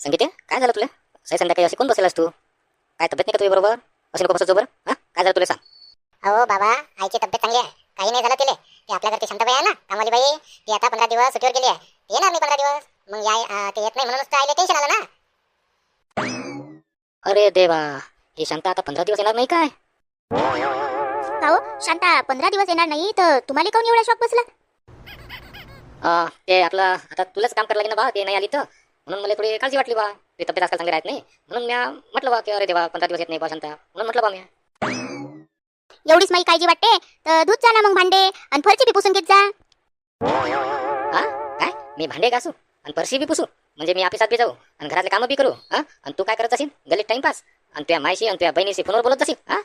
संगीते काय झालं तुला? सही संध्याकाळी अशी कोण बसेलास तू? काय तब्येत नाही का तुझी बरोबर? असे नको बसत बरं हा? काय झालं तुला सांग? अहो बाबा आईची तब्येत चांगली आहे. काही नाही झालं तिले. ती आपल्या घरची शांताबाई आहे ना कामाली बाई ती आता पंधरा दिवस सुट्टीवर गेली आहे. ती येणार मी पंधरा दिवस. मग या ते येत नाही म्हणूनच तर आईला टेन्शन आलं ना. अरे देवा ही शांता आता पंधरा दिवस येणार नाही काय? काहो शांता पंधरा दिवस येणार नाही तर तुम्हाला काऊन एवढा शॉक बसला? अं, ते आपलं आता तुलाच काम करायला लागेल ना बा ते नाही आली तर. म्हणून मला थोडी काळजी वाटली बा. तुझी तब्येत आजकाल चांगली राहत नाही. म्हणून मी म्हटलं बा की अरे देवा पंधरा दिवस येत नाही बा शांता. म्हणून म्हटलं बा मी एवढीच माही काळजी वाटते? तर धूत जा ना मग भांडे. आणि फरची बी पुसून घेत जा. हा? काय? मी भांडे घासू? आणि परशी बी पुसू म्हणजे मी ऑफिसात बी जाऊ? आणि घरातले कामं बी करू? हा? आणि तू काय करत असेल गलीत टाइमपास आणि तुझ्या मायशी आणि तुझ्या बहिणीशी फोनवर बोलत असेल हा?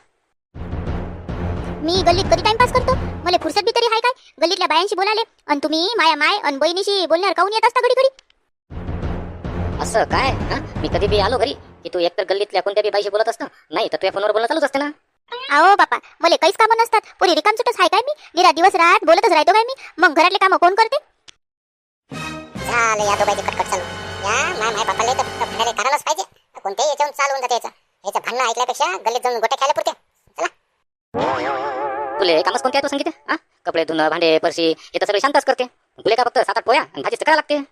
मी गल्लीत कधी टाइमपास करतो? मला फुरसत बी तरी हाय काय? गल्लीतल्या बायांशी बोलाले? आणि तुम्ही माया माय आणि बहिणीशी बोलणार काऊन येत असता घडी घडी? असं काय? हा? मी कधी बी आलो घरी की तू एकतर गल्लीतल्या कोणत्या बी बाईशी बोलत असतं? नाही तर तुझ्या फोनवर बोलणं चालूच असते ना. अहो बापा मला काहीच कामं नसतात. पुरी रिकाम सुटच हाय काय मी? निरा दिवस रात बोलतच राहतो काय मी? मग घरातले कामं कोण करते? झालं या दोघांची कटकट चालू. या माय माय बापाला तर फक्त भांडायला कारणच पाहिजे. कोणत्याही याच्यावरून चालू होऊन जाते याचं. याचं भांडणं ऐकल्यापेक्षा गल्लीत जाऊन गोट्या खेळायला पुरते तुले कामच कोणते आहे तो सांगितले? हा? कपडे धुणं भांडे परशी हे तर सगळे शांतच करते. तुले का फक्त सात आठ पोया आणि भाजीच करायला लागते?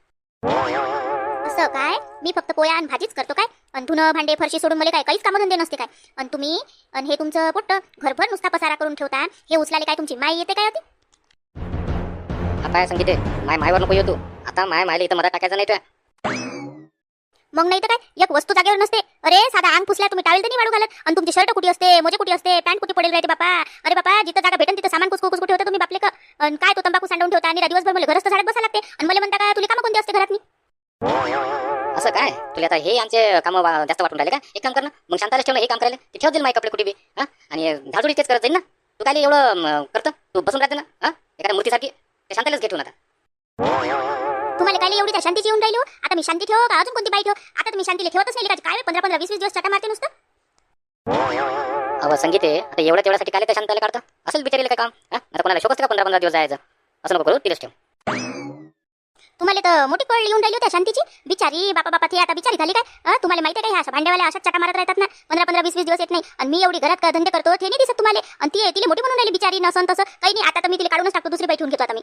असं काय? मी फक्त पोया आणि भाजीच करतो काय? आणि धुणं भांडे फरशी सोडून मला काय काहीच कामं धंदे नसते काय? आणि तुम्ही आणि हे तुमचं पोट्ट घरभर नुसता पसारा करून ठेवता हे उचलाले काय तुमची माय येते काय होती आता सांगितले माय मायवर नको येऊ तू. आता माय मायला इथं मदत टाकायचं नाही तुया मग नाही तर काय? एक वस्तू जागेवर नसते. अरे साधा अंग पुसल्या तुम्ही टावेल तर नाही वाढू घालत. आणि तुमची शर्ट कुठे असते? मोजे कुठे असते? पॅन्ट कुठे पडेल राहते बापा? अरे बापा जिथं जागा भेटेन तिथं सामान कुसकू कुसकू ठेवता तुम्ही बापले का आणि काय तो तंबाखू सांडून ठेवता? आणि दिवसभर मला घरच झाडात बसा लागते. आणि मला तुला आता हे आमचे कामं जास्त वाटून राहिले का? एक काम कर ना मग शांताला ठेवलं हे काम करायला. ते ठेव देईल माझे कपडे कुठे बी हा? आणि झाडुडी तेच करत जाईल ना. तू काय एवढं करतं? तू बसून राहते ना हा? एखाद्या मूर्तीसाठी ते शांतालाच घेऊन आता. तुम्हाला काय एवढी त्या शांतीची येऊन राहिली हो? आता मी शांती ठेव का? अजून कोणती बाई ठेव? आता तुम्ही शांतीला ठेवतच नाही काय पंधरा पंधरा वीस वीस दिवस चटा मारते नुसतं? अहो संगीत आहे. आता एवढ्या तेवढ्यासाठी काय त्या शांताला काढतं? असेल बिचारीला काय काम? हा? आता कोणाला शोक असते का पंधरा पंधरा दिवस जायचं. असं नको करू तिलाच ठेव तुम्हाला तर मोठी कळ येऊन राहिली हो त्या शांतीची. बिचारी बापा बापा ती आता बिचारी झाली काय? अं? तुम्हाला माहिती आहे काय ह्या अशा भांड्यावाल्या अशाच चटा मारत राहतात ना? पंधरा पंधरा वीस वीस दिवस येत नाही. आणि मी एवढी घरात का धंदे करतो ते नाही दिसत तुम्हाला. आणि ती तिला मोठी म्हणून राहिली बिचारी नसन तसं. काही नाही आता तर मी तिला काढूनच टाकतो दुसरी बाई ठेवून घेतो आता मी.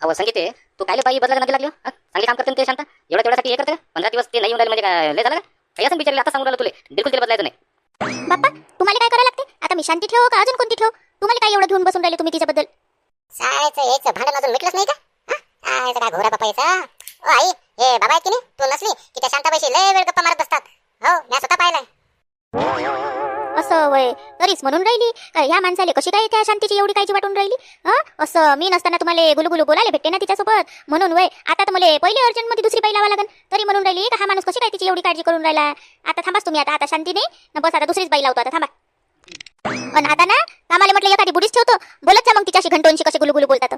अहो संगीत तू काय बाई बदलायला नदी लागली हो? चांगली काम करते ना ते शांत. एवढ्या तेवढ्यासाठी हे करते? पंधरा दिवस ते नाही येऊन म्हणजे काय लय झालं का? काही असं बिचारी आता सांगून राहिलं तुले. बिलकुल तिला बदलायचं नाही. बाप्पा तुम्हाला काय करायला लागते? आता मी शांती ठेव का? अजून कोणती ठेव? तुम्हाला काय एवढं घेऊन बसून राहिले तुम्ही तिच्याबद्दल? शाळेचं यायचं भांडण अजून मिटलंच नाही का? हा? काय घोरा बापा याचा? ओ आई हे बाबा आहेत की नाही? तू नसली की त्या शांताबाईशी लय वेळ गप्पा मारत बसतात. हो मी स्वतः पाहिलंय. असं वय तरीच म्हणून राहिली. ह्या माणसाले कशी काय त्या शांतीची एवढी काळजी वाटून राहिली? हं? असं मी नसताना तुम्हाला गुलगुलू बोलायला भेटते ना तिच्यासोबत? म्हणून वय आता तर मला पहिले अर्जंटमध्ये दुसरी बाई लावा लागेल तरी म्हणून राहिली का हा माणूस कशी काय तिची एवढी काळजी करून राहिला? आता थांबाच तुम्ही आता आता शांती नाही बस आता दुसरीच बाई लावतो आता थांबा. पण आता ना कामाला म्हटलं एखादी बुडीच ठेवतो. बोलत जा मग तिच्याशी घंटोनशी कशी गुलगुलू बोलतात.